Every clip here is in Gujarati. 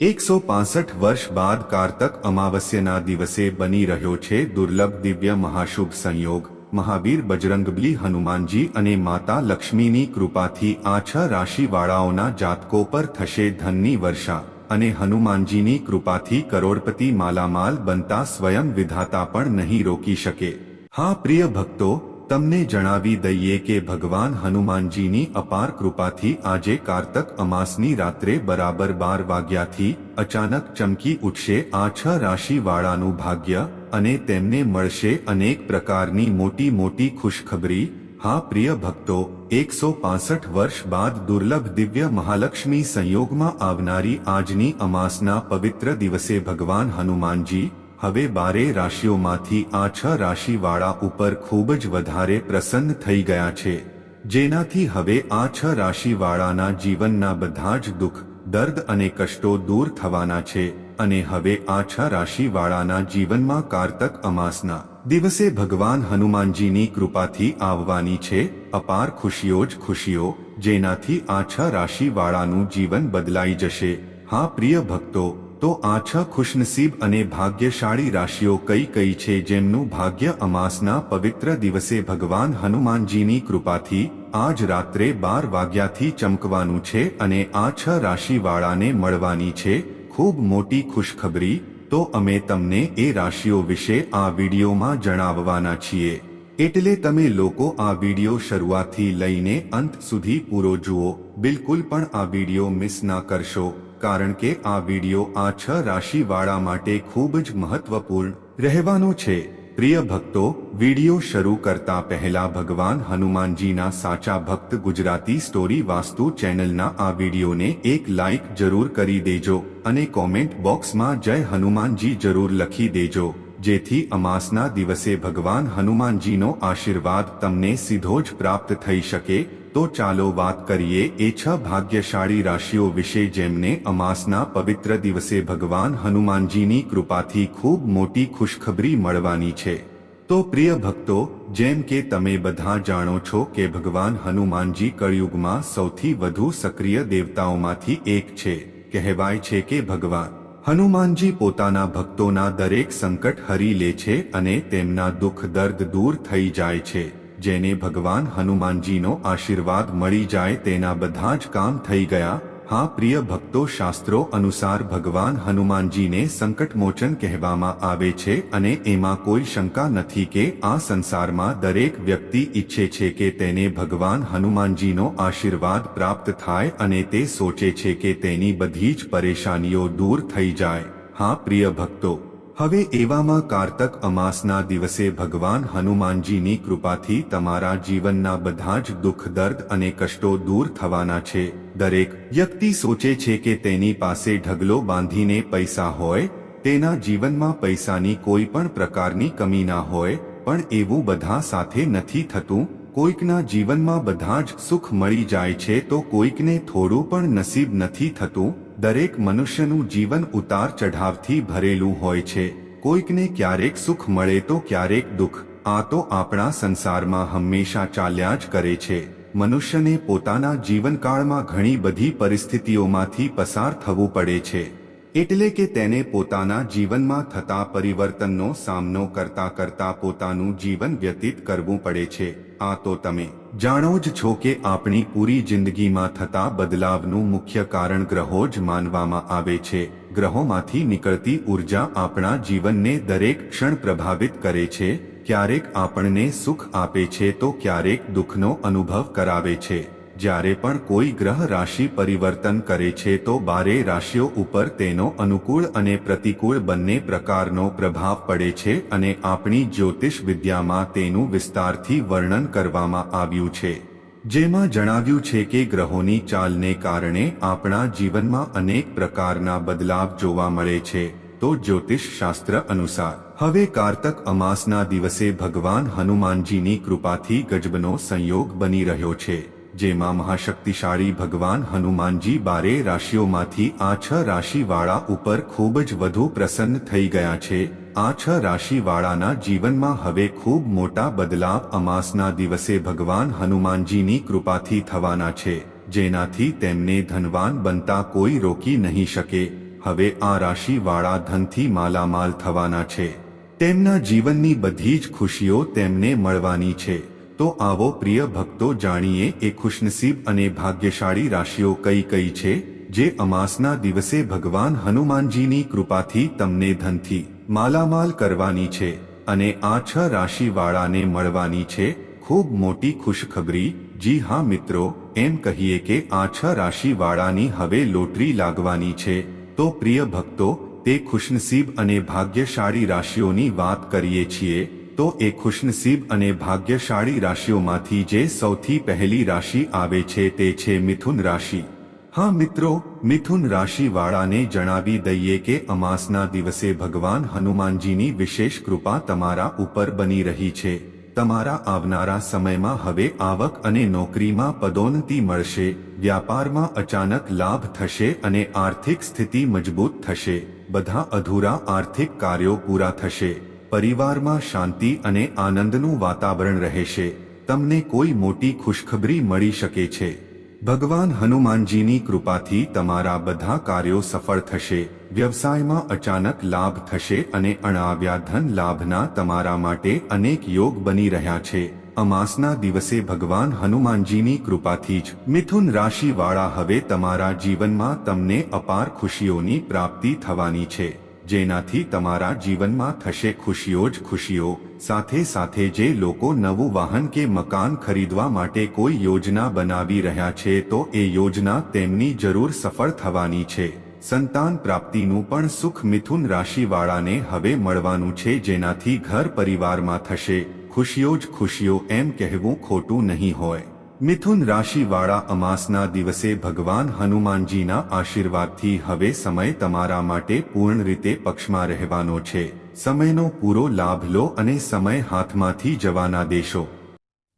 એકસો પાસઠ વર્ષ બાદ કારતક અમાવસ્યના દિવસે બની રહ્યો છે દુર્લભ દિવ્ય મહાશુભ સંયોગ. મહાવીર બજરંગબલી હનુમાનજી અને માતા લક્ષ્મીની કૃપાથી આ છ રાશિવાળાઓના જાતકો પર થશે ધનની વર્ષા અને હનુમાનજીની કૃપાથી કરોડપતિ માલામાલ બનતા સ્વયં વિધાતા પણ નહીં રોકી શકે. હા, પ્રિય ભક્તો તમને જણાવી દઈએ કે ભગવાન હનુમાનજીની અપાર કૃપાથી આજે કારતક અમાસની રાત્રે બરાબર બાર વાગ્યાથી અચાનક ચમકી ઉઠશે આ છ રાશિવાળાનું ભાગ્ય અને તેમને મળશે અનેક પ્રકારની મોટી મોટી ખુશખબરી. હા, પ્રિય ભક્તો, એકસો પાસઠ વર્ષ બાદ દુર્લભ દિવ્ય મહાલક્ષ્મી સંયોગમાં આવનારી આજની અમાસના પવિત્ર દિવસે ભગવાન હનુમાનજી હવે બારે રાશિઓમાંથી આ છ રાશિવાળા ઉપર ખૂબ જ વધારે પ્રસન્ન થઈ ગયા છે. જેનાથી હવે આ છ રાશિવાળાના જીવનના બધા જ દુઃખ, દર્દ અને કષ્ટો દૂર થવાના છે અને હવે આ છ રાશિવાળાના જીવનમાં કારતક અમાસના દિવસે ભગવાન હનુમાનજીની કૃપાથી આવવાની છે. અપાર ખુશીઓ જ ખુશીઓ, જેનાથી આ છ રાશિવાળાનું જીવન બદલાઈ જશે. હા પ્રિય ભક્તો તો આ છ ખુશનસીબ અને ભાગ્યશાળી રાશિઓ કઈ કઈ છે જેમનું ભાગ્ય અમાસના પવિત્ર દિવસે ભગવાન હનુમાનજીની કૃપાથી આજ રાત્રે બાર વાગ્યાથી ચમકવાનું છે અને આ રાશિવાળાને મળવાની છે ખૂબ મોટી ખુશખબરી, તો અમે તમને એ રાશિઓ વિશે આ વિડીયોમાં જણાવવાના છીએ. એટલે તમે લોકો આ વીડિયો શરૂઆતથી લઈને અંત સુધી પૂરો જુઓ, બિલકુલ પણ આ વીડિયો મિસ ના કરશો. કારણ કે આ વીડિયો આ છ રાશિવાળા માટે ખૂબ જ મહત્વપૂર્ણ રહેવાનો છે. પ્રિય ભક્તો, વીડિયો શરૂ કરતા પહેલા ભગવાન હનુમાનજીના સાચા ભક્ત ગુજરાતી સ્ટોરી વાસ્તુ ચેનલના આ વિડીયોને એક લાઇક જરૂર કરી દેજો અને કોમેન્ટ બોક્સમાં જય હનુમાનજી જરૂર લખી દેજો. જેથી અમાસના દિવસે ભગવાન હનુમાનજીનો આશીર્વાદ તમને સીધો જ પ્રાપ્ત થઈ શકે તો ચાલો વાત કરીએ એ છ ભાગ્યશાળી રાશિઓ વિશે જેમને અમાસના પવિત્ર દિવસે ભગવાન હનુમાનજીની કૃપાથી ખૂબ મોટી ખુશખબરી મળવાની છે. તો પ્રિય ભક્તો, જેમ કે તમે બધા જાણો છો કે ભગવાન હનુમાનજી કળયુગમાં સૌથી વધુ સક્રિય દેવતાઓમાંથી એક છે, કહેવાય છે કે ભગવાન. હનુમાનજી પોતાના ભક્તોના દરેક સંકટ હરી લે છે અને તેમના દુઃખ દર્દ દૂર થઈ જાય છે. જેને ભગવાન હનુમાનજીનો આશીર્વાદ મળી જાય તેના બધા જ કામ થઈ ગયા. હા, પ્રિય ભક્તો, શાસ્ત્રો અનુસાર ભગવાન હનુમાનજીને સંકટમોચન કહેવામાં આવે છે અને એમાં કોઈ શંકા નથી કે આ સંસારમાં દરેક વ્યક્તિ ઈચ્છે છે કે તેને ભગવાન હનુમાનજીનો આશીર્વાદ પ્રાપ્ત થાય અને તે સોચે છે કે તેની બધી જ પરેશાનીઓ દૂર થઈ જાય. હા, પ્રિય ભક્તો હવે એવામાં કારતક અમાસના દિવસે ભગવાન હનુમાનજીની કૃપાથી તમારા જીવનના બધા જ દુઃખ, દર્દ અને કષ્ટો દૂર થવાના છે. દરેક વ્યક્તિ સોચે છે કે તેની પાસે ઢગલો બાંધીને પૈસા હોય, તેના જીવનમાં પૈસાની કોઈ પણ પ્રકારની કમી ના હોય, પણ એવું બધા સાથે નથી થતું. કોઈકના જીવનમાં બધા જ સુખ મળી જાય છે તો કોઈકને થોડું પણ નસીબ નથી થતું. દરેક મનુષ્યનું જીવન ઉતાર ચઢાવથી ભરેલું હોય છે. કોઈકને ક્યારેક સુખ મળે તો ક્યારેક દુઃખ. આ તો આપણા સંસારમાં હંમેશા ચાલ્યા જ કરે છે. મનુષ્યને પોતાના જીવનકાળમાં ઘણી બધી પરિસ્થિતિઓમાંથી પસાર થવું પડે છે. એટલે કે તેને પોતાના જીવનમાં થતા પરિવર્તનનો સામનો કરતા કરતા પોતાનું જીવન વ્યતીત કરવું પડે છે. આ તો તમે જાણો જ છો કે આપણી પૂરી જિંદગીમાં થતા બદલાવનું મુખ્ય કારણ ગ્રહો જ માનવામાં આવે છે. ગ્રહોમાંથી નીકળતી ઊર્જા આપણા જીવનને દરેક ક્ષણ પ્રભાવિત કરે છે. ક્યારેક આપણને સુખ આપે છે તો ક્યારેક દુઃખનો અનુભવ કરાવે છે. જ્યારે પણ કોઈ ગ્રહ રાશિ પરિવર્તન કરે છે તો બારે રાશિઓ ઉપર તેનો અનુકૂળ અને પ્રતિકૂળ બંને પ્રકારનો પ્રભાવ પડે છે અને આપણી જ્યોતિષ વિદ્યામાં તેનું વિસ્તારથી વર્ણન કરવામાં આવ્યું છે. જેમાં જણાવ્યું છે કે ગ્રહોની ચાલને કારણે આપણા જીવનમાં અનેક પ્રકારના બદલાવ જોવા મળે છે, તો જ્યોતિષ શાસ્ત્ર અનુસાર. હવે કારતક અમાસના દિવસે ભગવાન હનુમાનજીની કૃપાથી ગજબનો સંયોગ બની રહ્યો છે. જેમાં મહાશક્તિશાળી ભગવાન હનુમાનજી બારે રાશિઓમાંથી આ છ રાશિવાળા ઉપર ખૂબ જ વધુ પ્રસન્ન થઈ ગયા છે. આ છ રાશિવાળાના જીવનમાં હવે ખૂબ મોટા બદલાવ અમાસના દિવસે ભગવાન હનુમાનજીની કૃપાથી થવાના છે, જેનાથી તેમને ધનવાન બનતા કોઈ રોકી નહીં શકે. હવે આ રાશિવાળા ધનથી માલામાલ થવાના છે. તેમના જીવનની બધી જ ખુશીઓ તેમને મળવાની છે. તો આવો પ્રિય ભક્તો જાણીએ એ ખુશનસીબ અને ભાગ્યશાળી રાશિઓ કઈ કઈ છે, જે અમાસના દિવસે ભગવાન હનુમાનજીની કૃપાથી તમને ધનથી માલામાલ કરવાની છે અને આ છ રાશિવાળાને મળવાની છે ખૂબ મોટી ખુશખબરી. જી હા મિત્રો, એમ કહીએ કે આ છ રાશિવાળાની હવે લોટરી લાગવાની છે. તો પ્રિય ભક્તો, તે ખુશનસીબ અને ભાગ્યશાળી રાશિઓની વાત કરીએ છીએ. તો એ ખુશનસીબ અને ભાગ્યશાળી રાશિઓમાંથી જે સૌથી પહેલી રાશિ આવે છે તે છે મિથુન રાશિ. હા મિત્રો, મિથુન રાશિવાળાને જણાવી દઈએ કે અમાસના દિવસે ભગવાન હનુમાનજીની વિશેષ કૃપા તમારા ઉપર બની રહી છે. તમારા આવનારા સમયમાં હવે આવક અને નોકરીમાં પદોન્નતિ મળશે, વ્યાપારમાં અચાનક લાભ થશે અને આર્થિક સ્થિતિ મજબૂત થશે. બધા અધૂરા આર્થિક કાર્યો પૂરા થશે. પરિવારમાં શાંતિ અને આનંદનું વાતાવરણ રહેશે. તમને કોઈ મોટી ખુશખબરી મળી શકે છે. ભગવાન હનુમાનજીની કૃપાથી તમારા બધા કાર્યો સફળ થશે. વ્યવસાયમાં અચાનક લાભ થશે અને અણાવ્યા ધન લાભના તમારા માટે અનેક યોગ બની રહ્યા છે. અમાસના દિવસે ભગવાન હનુમાનજીની કૃપાથી જ મિથુન રાશિવાળા હવે તમારા જીવનમાં તમને અપાર ખુશીઓની પ્રાપ્તિ થવાની છે. જેનાથી તમારા જીવનમાં થશે ખુશીઓ જ ખુશીઓ. સાથે સાથે જે લોકો નવું વાહન કે મકાન ખરીદવા માટે કોઈ યોજના બનાવી રહ્યા છે તો એ યોજના તેમની જરૂર સફળ થવાની છે. સંતાન પ્રાપ્તિનું પણ સુખ મિથુન રાશિવાળાને હવે મળવાનું છે જેનાથી ઘર પરિવારમાં થશે. ખુશીઓ જ ખુશીઓ એમ કહેવું ખોટું નહીં હોય. મિથુન રાશિવાળા અમાસના દિવસે ભગવાન હનુમાનજીના આશીર્વાદથી હવે સમય તમારા માટે પૂર્ણ રીતે પક્ષમાં રહેવાનો છે. સમયનો પૂરો લાભ લો અને સમય હાથમાંથી જવાના દેશો.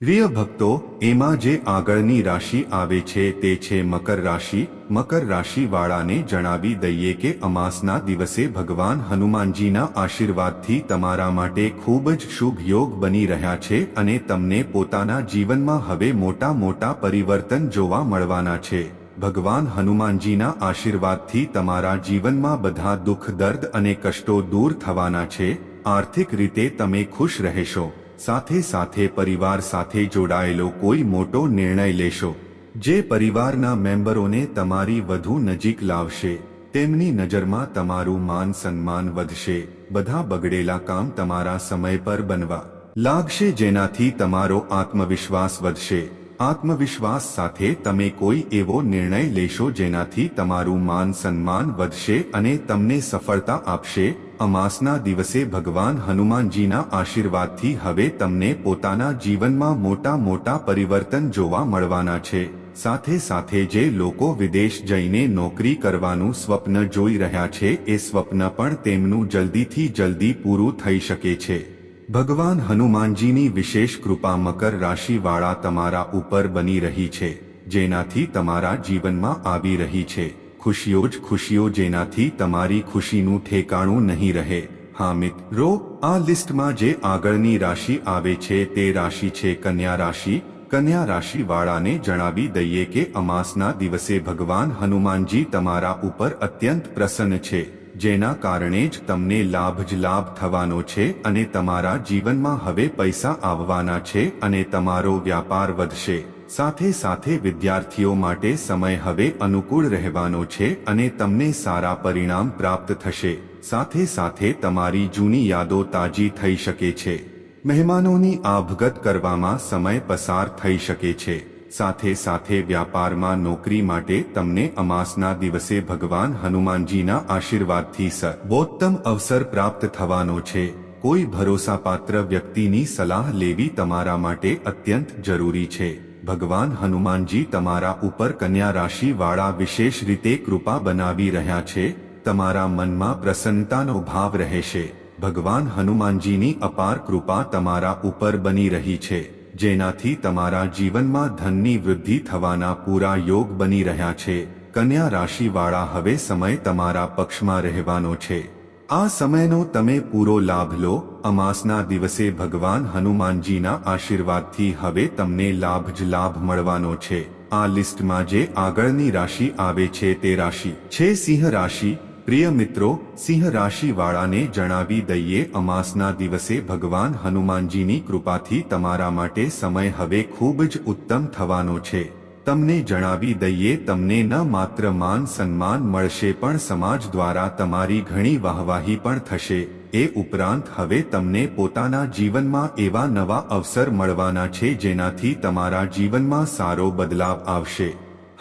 પ્રિય ભક્તો, એમાં જે આગળની રાશિ આવે છે તે છે મકર રાશિ. મકર રાશિવાળાને જણાવી દઈએ કે અમાસના દિવસે ભગવાન હનુમાનજીના આશીર્વાદથી તમારા માટે ખૂબ જ શુભ યોગ બની રહ્યા છે અને તમને પોતાના જીવનમાં હવે મોટા મોટા પરિવર્તન જોવા મળવાના છે. ભગવાન હનુમાનજીના આશીર્વાદથી તમારા જીવનમાં બધા દુઃખ, દર્દ અને કષ્ટો દૂર થવાના છે. આર્થિક રીતે તમે ખુશ રહેશો. સાથે સાથે પરિવાર સાથે જોડાયેલો કોઈ મોટો નિર્ણય લેશો. જે પરિવારના મેમ્બરોને તમારી વધુ નજીક લાવશે. તેમની નજરમાં તમારું માન સન્માન વધશે. બધા બગડેલા કામ તમારા સમય પર બનવા લાગશે જેનાથી તમારો આત્મવિશ્વાસ વધશે. આત્મવિશ્વાસ સાથે તમે કોઈ એવો નિર્ણય લેશો જેનાથી તમારું માન સન્માન વધશે અને તમને સફળતા આપશે? અમાસના દિવસે ભગવાન હનુમાનજીના આશીર્વાદથી હવે તમને પોતાના જીવનમાં મોટા મોટા પરિવર્તન જોવા મળવાના છે. સાથે સાથે જે લોકો વિદેશ જઈને નોકરી કરવાનું સ્વપ્ન જોઈ રહ્યા છે, એ સ્વપ્ન પણ તેમનું જલ્દીથી જલ્દી પૂરું થઈ શકે છે. ભગવાન હનુમાનજીની વિશેષ કૃપા મકર રાશિવાળા તમારા ઉપર બની રહી છે, જેનાથી તમારા જીવનમાં આવી રહી છે. ખુશીઓ જ ખુશીઓ જેનાથી તમારી ખુશીનું ઠેકાણું નહીં રહે. હા મિત્રો, આ લિસ્ટમાં જે આગળની રાશિ આવે છે તે રાશિ છે કન્યા રાશિ. કન્યા રાશિવાળાને જણાવી દઈએ કે અમાસના દિવસે ભગવાન હનુમાનજી તમારા ઉપર અત્યંત પ્રસન્ન છે. જેના કારણે જ તમને લાભ જ લાભ થવાનો છે અને તમારા જીવનમાં હવે પૈસા આવવાના છે અને તમારો વ્યાપાર વધશે. સાથે સાથે વિદ્યાર્થીઓ માટે સમય હવે અનુકૂળ રહેવાનો છે અને તમને સારા પરિણામ પ્રાપ્ત થશે. સાથે સાથે તમારી જૂની યાદો તાજી થઈ શકે છે. મહેમાનોની આવભગત કરવામાં સમય પસાર થઈ શકે છે. સાથે સાથે વ્યાપારમાં નોકરી માટે તમને અમાસના દિવસે ભગવાન હનુમાનજીના આશીર્વાદથી સર્વોત્તમ અવસર પ્રાપ્ત થવાનો છે. કોઈ ભરોસાપાત્ર વ્યક્તિની સલાહ લેવી તમારા માટે અત્યંત જરૂરી છે. ભગવાન હનુમાનજી તમારા ઉપર કન્યા રાશિ વાળા વિશેષ રીતે કૃપા બનાવી રહ્યા છે. તમારા મનમાં પ્રસન્નતાનો ભાવ રહેશે. ભગવાન હનુમાનજીની અપાર કૃપા તમારા ઉપર બની રહી છે. જેનાથી તમારા જીવનમાં ધનની વૃદ્ધિ થવાના પૂરા યોગ બની રહ્યા છે. કન્યા રાશિવાળા હવે સમય તમારા પક્ષમાં રહેવાનો છે. આ સમયનો તમે પૂરો લાભ લો. અમાસના દિવસે ભગવાન હનુમાનજીના આશીર્વાદથી હવે તમને લાભ જ લાભ મળવાનો છે. આ લિસ્ટમાં જે આગળની રાશિ આવે છે તે રાશિ છે સિંહ રાશિ. પ્રિય મિત્રો, સિંહ રાશિવાળાને જણાવી દઈએ, અમાસના દિવસે ભગવાન હનુમાનજીની કૃપાથી તમારા માટે સમય હવે ખૂબ જ ઉત્તમ થવાનો છે. તમને જણાવી દઈએ, તમને ન માત્ર માન સન્માન મળશે પણ સમાજ દ્વારા તમારી ઘણી વાહવાહી પણ થશે. એ ઉપરાંત હવે તમને પોતાના જીવનમાં એવા નવા અવસર મળવાના છે જેનાથી તમારા જીવનમાં સારો બદલાવ આવશે.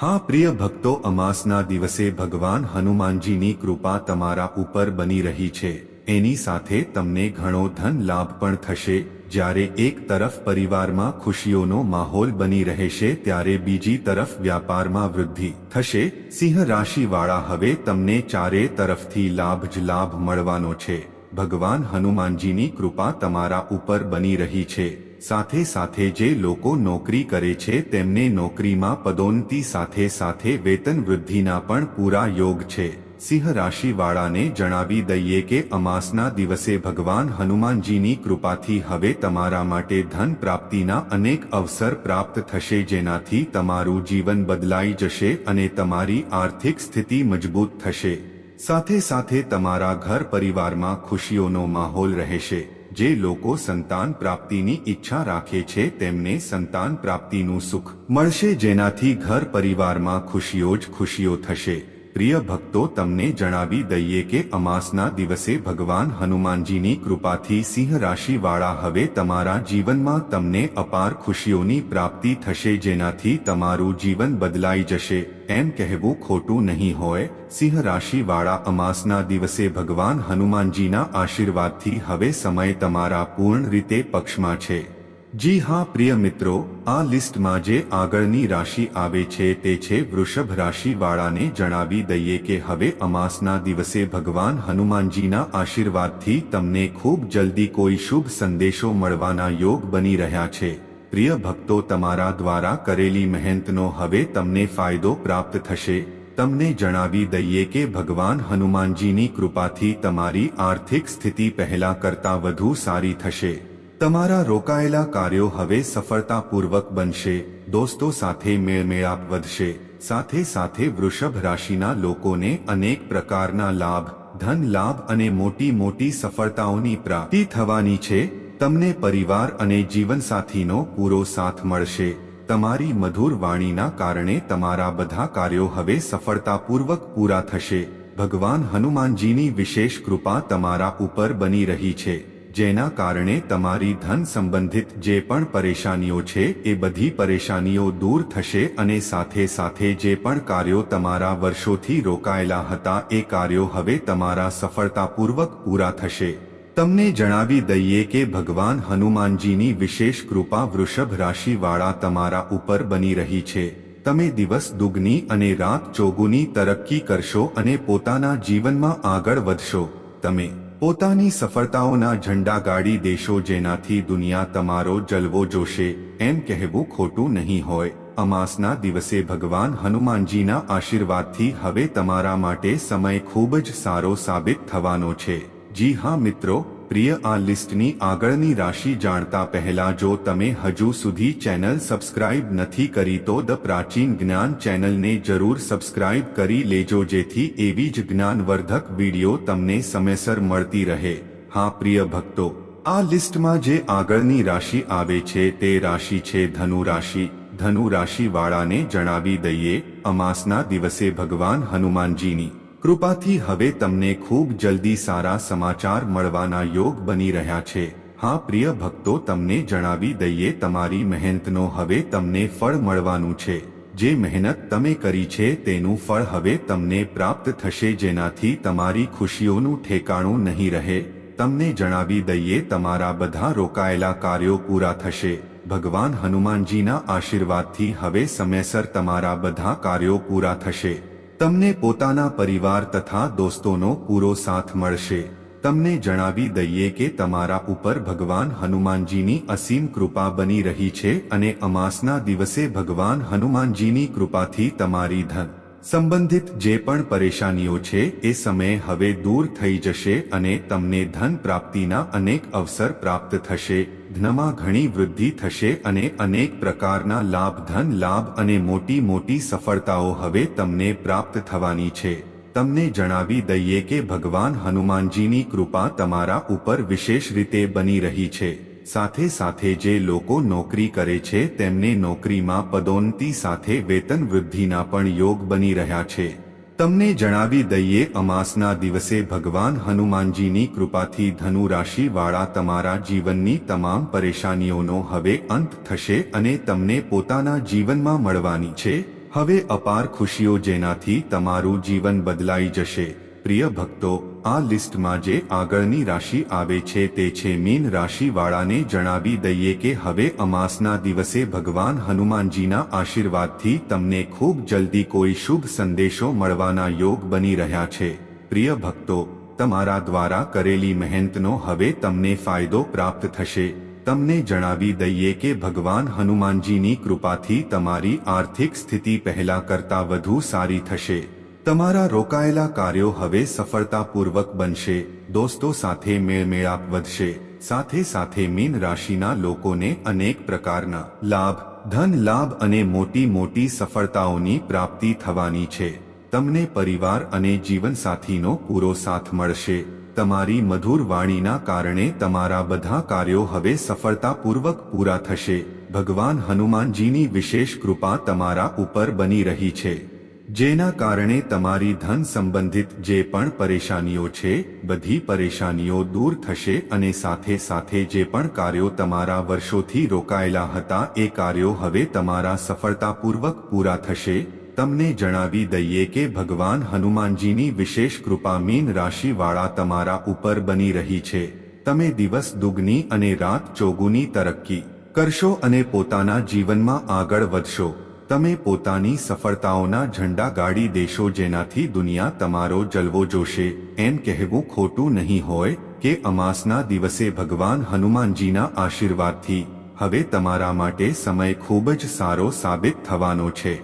હા, પ્રિય ભક્તો, અમાસના દિવસે ભગવાન હનુમાનજીની કૃપા તમારા ઉપર બની રહી છે. એની સાથે તમને ઘણો ધન લાભ પણ થશે. જ્યારે એક તરફ પરિવારમાં ખુશીઓનો માહોલ બની રહેશે, ત્યારે બીજી તરફ વ્યાપારમાં વૃદ્ધિ થશે. સિંહ રાશિવાળા હવે તમને ચારે તરફથી લાભ જ લાભ મળવાનો છે. ભગવાન હનુમાનજીની કૃપા તમારા ઉપર બની રહી છે. સાથે સાથે જે લોકો નોકરી કરે છે તેમને નોકરીમાં પદોન્નતિ સાથે સાથે વેતન વૃદ્ધિના પણ પૂરા યોગ છે. સિંહ રાશિવાળાને જણાવી દઈએ કે અમાસના દિવસે ભગવાન હનુમાનજીની કૃપાથી હવે તમારા માટે ધન પ્રાપ્તિના અનેક અવસર પ્રાપ્ત થશે જેનાથી તમારું જીવન બદલાઈ જશે અને તમારી આર્થિક સ્થિતિ મજબૂત થશે. સાથે સાથે તમારા ઘર પરિવારમાં ખુશીઓનો માહોલ રહેશે. જે લોકો સંતાન પ્રાપ્તિની ઈચ્છા રાખે છે, તેમને સંતાન પ્રાપ્તિનું સુખ મળશે જેનાથી ઘર પરિવારમાં ખુશીઓ જ ખુશીઓ થશે. પ્રિય ભક્તો, તમને જણાવી દઈએ કે અમાસના દિવસે ભગવાન હનુમાનજીની કૃપાથી સિંહ રાશિવાળા હવે તમારા જીવનમાં તમને અપાર ખુશીઓની પ્રાપ્તિ થશે, જેનાથી તમારું જીવન બદલાઈ જશે. એમ કહેવું ખોટું નહીં હોય. સિંહ રાશિવાળા અમાસના દિવસે ભગવાન હનુમાનજીના આશીર્વાદથી હવે સમય તમારા પૂર્ણ રીતે પક્ષમાં છે. જી હા, પ્રિય મિત્રો, આ લિસ્ટમાં જે આગળની રાશિ આવે છે તે છે વૃષભ રાશિવાળાને જણાવી દઈએ કે હવે અમાસના દિવસે ભગવાન હનુમાનજીના આશીર્વાદથી તમને ખૂબ જલ્દી કોઈ શુભ સંદેશો મળવાના યોગ બની રહ્યા છે. પ્રિય ભક્તો, તમારા દ્વારા કરેલી મહેનતનો હવે તમને ફાયદો પ્રાપ્ત થશે. તમને જણાવી દઈએ કે ભગવાન હનુમાનજીની કૃપાથી તમારી આર્થિક સ્થિતિ પહેલા કરતા વધુ સારી થશે. તમારા રોકાયેલા કાર્યો હવે સફળતાપૂર્વક બનશે, દોસ્તો સાથે મેળમેળાપ વધશે, સાથે સાથે વૃષભ રાશિના લોકોને અનેક પ્રકારના લાભ, ધન લાભ અને મોટી મોટી સફળતાઓની પ્રાપ્તિ થવાની છે, તમને પરિવાર અને જીવનસાથીનો પૂરો સાથ મળશે, તમારી મધુર વાણીના કારણે તમારા બધા કાર્યો હવે સફળતાપૂર્વક પૂરા થશે, ભગવાન હનુમાનજીની વિશેષ કૃપા તમારા ઉપર બની રહી છે. જેના કારણે તમારી ધન સંબંધિત જે પણ પરેશાનીઓ છે, એ બધી પરેશાનીઓ દૂર થશે અને સાથે સાથે જે પણ કાર્યો તમારા વર્ષોથી રોકાયેલા હતા, એ કાર્યો હવે તમારા સફળતાપૂર્વક પૂરા થશે. તમને જણાવી દઈએ કે ભગવાન હનુમાનજીની વિશેષ કૃપા વૃષભ રાશિવાળા તમારા ઉપર બની રહી છે. તમે દિવસ દુગની અને રાત ચોગુની તરક્કી કરશો અને પોતાના જીવનમાં આગળ વધશો. તમે પોતાની સફળતાઓના ઝંડા ગાડી દેશો જેનાથી દુનિયા તમારો જલવો જોશે, એમ કહેવું ખોટું નહીં હોય. અમાસના દિવસે ભગવાન હનુમાનજીના આશીર્વાદથી હવે તમારા માટે સમય ખૂબ જ સારો સાબિત થવાનો છે. જી હા મિત્રો પ્રિય આ લિસ્ટની આગળની રાશિ જાણતા પહેલા જો તમે હજુ સુધી ચેનલ સબસ્ક્રાઇબ નથી કરી તો દ પ્રાચીન જ્ઞાન ચેનલને જરૂર સબસ્ક્રાઇબ કરી લેજો જેથી એવી જ જ્ઞાનવર્ધક વીડિયો તમને સમયસર મળતી રહે. હા, પ્રિય ભક્તો, આ લિસ્ટમાં જે આગળની રાશિ આવે છે તે રાશિ છે ધનુ રાશિ. ધનુ રાશિવાળાને જણાવી દઈએ, અમાસના દિવસે ભગવાન હનુમાનજીની કૃપાથી હવે તમને ખૂબ જલ્દી સારા સમાચાર મળવાના યોગ બની રહ્યા છે. હા, પ્રિય ભક્તો, તમને જણાવી દઈએ, તમારી મહેનતનો હવે તમને ફળ મળવાનું છે. જે મહેનત તમે કરી છે, તેનું ફળ હવે તમને પ્રાપ્ત થશે, જેનાથી તમારી ખુશીઓનું ઠેકાણું નહીં રહે. તમને જણાવી દઈએ, તમારા બધા રોકાયેલા કાર્યો પૂરા થશે. ભગવાન હનુમાનજીના આશીર્વાદથી હવે સમયસર તમારા બધા કાર્યો પૂરા થશે. તમને પોતાના પરિવાર તથા દોસ્તોનો પૂરો સાથ મળશે. તમને જણાવી દઈએ કે તમારા ઉપર ભગવાન હનુમાનજીની અસીમ કૃપા બની રહી છે અને અમાસના દિવસે ભગવાન હનુમાનજીની કૃપાથી તમારી ધન સંબંધિત જે પણ પરેશાનીઓ છે, એ સમય હવે દૂર થઈ જશે અને તમને ધન પ્રાપ્તિના અનેક અવસર પ્રાપ્ત થશે. ધનમાં ઘણી વૃદ્ધિ થશે અને અનેક પ્રકારના લાભ, ધન લાભ અને મોટી મોટી સફળતાઓ હવે તમને પ્રાપ્ત થવાની છે. તમને જણાવી દઈએ કે ભગવાન હનુમાનજીની કૃપા તમારા ઉપર વિશેષ રીતે બની રહી છે. સાથે સાથે જે લોકો નોકરી કરે છે તેમને નોકરીમાં પદોન્નતિ સાથે વેતન વૃદ્ધિના પણ યોગ બની રહ્યા છે. તમને જણાવી દઈએ, અમાસના દિવસે ભગવાન હનુમાનજીની કૃપાથી ધનુ રાશિવાળા તમારા જીવનની તમામ પરેશાનીઓનો હવે અંત થશે અને તમને પોતાના જીવનમાં મળવાની છે. હવે અપાર ખુશીઓ જેનાથી તમારું જીવન બદલાઈ જશે. પ્રિય ભક્તો, આ લિસ્ટમાં જે આગળની રાશિ આવે છે તે છે મીન રાશિવાળાને જણાવી દઈએ કે હવે અમાસના દિવસે ભગવાન હનુમાનજીના આશીર્વાદથી તમને ખૂબ જલ્દી કોઈ શુભ સંદેશો મળવાના યોગ બની રહ્યા છે. પ્રિય ભક્તો, તમારા દ્વારા કરેલી મહેનતનો હવે તમને ફાયદો પ્રાપ્ત થશે. તમને જણાવી દઈએ કે ભગવાન હનુમાનજીની કૃપાથી તમારી આર્થિક સ્થિતિ પહેલા કરતા વધુ સારી થશે. તમારા રોકાયેલા કાર્યો હવે સફળતાપૂર્વક બનશે, દોસ્તો સાથે મેળમેળાપ વધશે, સાથે સાથે મીન રાશિના લોકોને અનેક પ્રકારના લાભ, ધન લાભ અને મોટી મોટી સફળતાઓની પ્રાપ્તિ થવાની છે. તમને પરિવાર અને જીવનસાથીનો પૂરો સાથ મળશે. તમારી મધુર વાણીના કારણે તમારા બધા કાર્યો હવે સફળતાપૂર્વક પૂરા થશે. ભગવાન હનુમાનજીની વિશેષ કૃપા તમારા ઉપર બની રહી છે. જેના કારણે તમારી ધન સંબંધિત જે પણ પરેશાનીઓ છે, બધી પરેશાનીઓ દૂર થશે અને સાથે સાથે જે પણ કાર્યો તમારા વર્ષોથી રોકાયેલા હતા, એ કાર્યો હવે તમારા સફળતાપૂર્વક પૂરા થશે. તમને જણાવી દઈએ કે ભગવાન હનુમાનજીની વિશેષ કૃપા મીન રાશિવાળા તમારા ઉપર બની રહી છે. તમે દિવસ દુગની અને રાત ચોગુની તરક્કી કરશો અને પોતાના જીવનમાં આગળ વધશો. તમે પોતાની સફળતાઓના ઝંડા ગાડી દેશો જેનાથી દુનિયા તમારો જલવો જોશે. એમ કહેવું ખોટું નહીં હોય કે અમાસના દિવસે ભગવાન હનુમાનજીના આશીર્વાદથી. હવે તમારા માટે સમય ખૂબ જ સારો સાબિત થવાનો છે.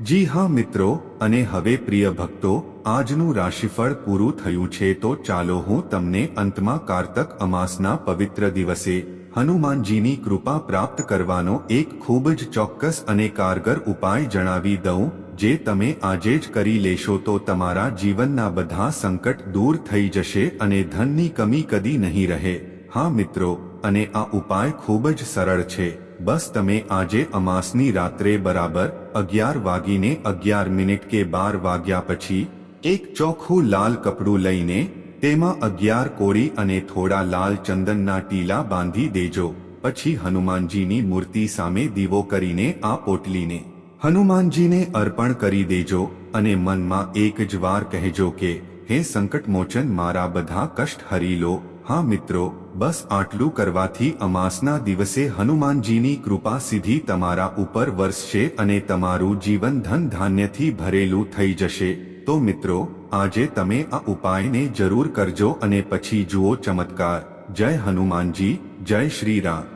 જી હા મિત્રો, અને હવે પ્રિય ભક્તો, આજનું રાશિફળ પૂરું થયું છે તો ચાલો હું તમને અંતમાં કારતક અમાસના પવિત્ર દિવસે હનુમાનજીની કૃપા પ્રાપ્ત કરવાનો એક ખૂબ જ ચોક્કસ અને કારગર ઉપાય જણાવી દઉં, જે તમે આજે જ કરી લેશો તો તમારા જીવનના બધા સંકટ દૂર થઈ જશે અને ધનની કમી કદી નહીં રહે. હા મિત્રો, અને આ ઉપાય ખૂબ જ સરળ છે. બસ તમે આજે અમાસની રાત્રે બરાબર અગિયાર વાગીને અગિયાર મિનિટ કે બાર વાગ્યા પછી એક ચોખ્ખું લાલ કપડું લઈને તેમાં અગિયાર કોળી અને થોડા લાલ ચંદનના ટીલા બાંધી દેજો. પછી હનુમાનજીની મૂર્તિ સામે દીવો કરીને આ પોટલીને હનુમાનજીને અર્પણ કરી દેજો અને મનમાં એક જ વાર કહેજો કે, હે સંકટમોચન મારા બધા કષ્ટ હરી લો. હા મિત્રો, બસ આટલું કરવાથી અમાસના દિવસે હનુમાનજીની કૃપા સીધી તમારા ઉપર વરસશે અને તમારું જીવન ધન ધાન્યથી ભરેલું થઈ જશે. તો મિત્રો આજે તમે આ ઉપાયને જરૂર કરજો અને પછી જુઓ ચમત્કાર. જય હનુમાનજી, જય શ્રી રામ.